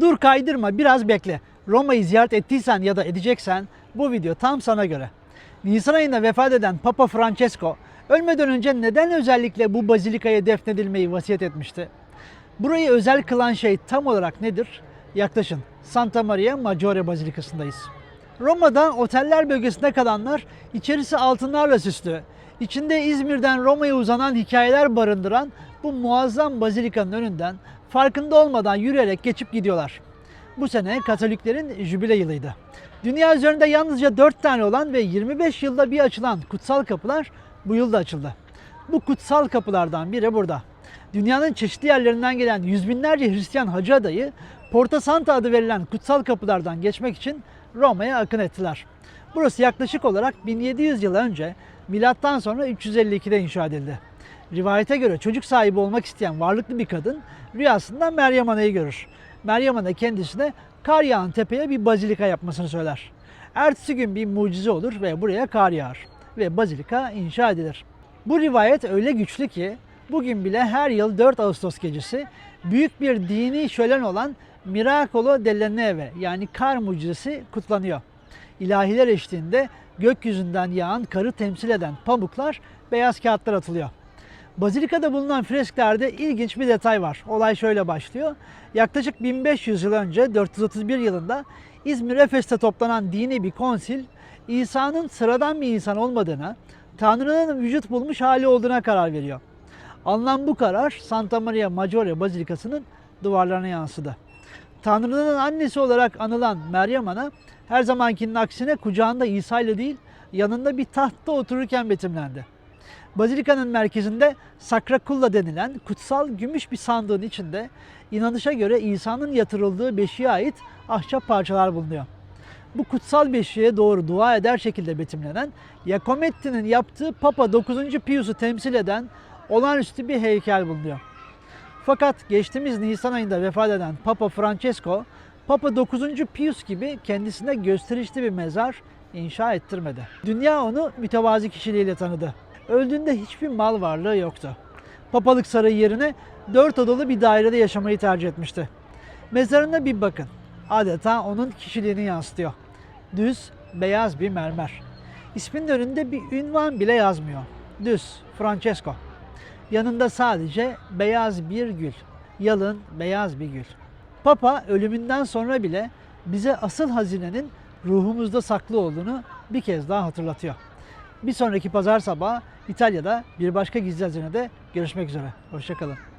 Dur kaydırma biraz bekle. Roma'yı ziyaret ettiysen ya da edeceksen bu video tam sana göre. Nisan ayında vefat eden Papa Francesco ölmeden önce neden özellikle bu bazilikaya defnedilmeyi vasiyet etmişti? Burayı özel kılan şey tam olarak nedir? Yaklaşın. Santa Maria Maggiore Bazilikası'ndayız. Roma'da oteller bölgesinde kalanlar içerisi altınlarla süslü. İçinde İzmir'den Roma'ya uzanan hikayeler barındıran bu muazzam bazilikanın önünden farkında olmadan yürüyerek geçip gidiyorlar. Bu sene Katoliklerin jübile yılıydı. Dünya üzerinde yalnızca 4 tane olan ve 25 yılda bir açılan kutsal kapılar bu yılda açıldı. Bu kutsal kapılardan biri burada. Dünyanın çeşitli yerlerinden gelen yüz binlerce Hristiyan hacı adayı Porta Santa adı verilen kutsal kapılardan geçmek için Roma'ya akın ettiler. Burası yaklaşık olarak 1700 yıl önce milattan sonra 352'de inşa edildi. Rivayete göre çocuk sahibi olmak isteyen varlıklı bir kadın rüyasında Meryem Ana'yı görür. Meryem Ana kendisine kar yağan tepeye bir bazilika yapmasını söyler. Ertesi gün bir mucize olur ve buraya kar yağar ve bazilika inşa edilir. Bu rivayet öyle güçlü ki bugün bile her yıl 4 Ağustos gecesi büyük bir dini şölen olan Miracolo della Neve yani kar mucizesi kutlanıyor. İlahiler eşliğinde gökyüzünden yağan karı temsil eden pamuklar beyaz kağıtlar atılıyor. Bazilikada bulunan fresklerde ilginç bir detay var. Olay şöyle başlıyor. Yaklaşık 1500 yıl önce 431 yılında İzmir Efes'te toplanan dini bir konsil İsa'nın sıradan bir insan olmadığına, Tanrı'nın vücut bulmuş hali olduğuna karar veriyor. Alınan bu karar Santa Maria Maggiore Bazilikası'nın duvarlarına yansıdı. Tanrı'nın annesi olarak anılan Meryem Ana her zamankinin aksine kucağında İsa ile değil yanında bir tahtta otururken betimlendi. Bazilikanın merkezinde Sakrakulla denilen kutsal gümüş bir sandığın içinde inanışa göre İsa'nın yatırıldığı beşiğe ait ahşap parçalar bulunuyor. Bu kutsal beşiğe doğru dua eder şekilde betimlenen Giacometti'nin yaptığı Papa 9. Pius'u temsil eden olağanüstü bir heykel bulunuyor. Fakat geçtiğimiz Nisan ayında vefat eden Papa Francesco, Papa 9. Pius gibi kendisine gösterişli bir mezar inşa ettirmedi. Dünya onu mütevazi kişiliğiyle tanıdı. Öldüğünde hiçbir mal varlığı yoktu. Papalık sarayı yerine dört odalı bir dairede yaşamayı tercih etmişti. Mezarına bir bakın. Adeta onun kişiliğini yansıtıyor. Düz, beyaz bir mermer. İsminin önünde bir ünvan bile yazmıyor. Düz, Francesco. Yanında sadece beyaz bir gül. Yalın beyaz bir gül. Papa ölümünden sonra bile bize asıl hazinenin ruhumuzda saklı olduğunu bir kez daha hatırlatıyor. Bir sonraki pazar sabahı İtalya'da bir başka gizli hazinede görüşmek üzere. Hoşçakalın.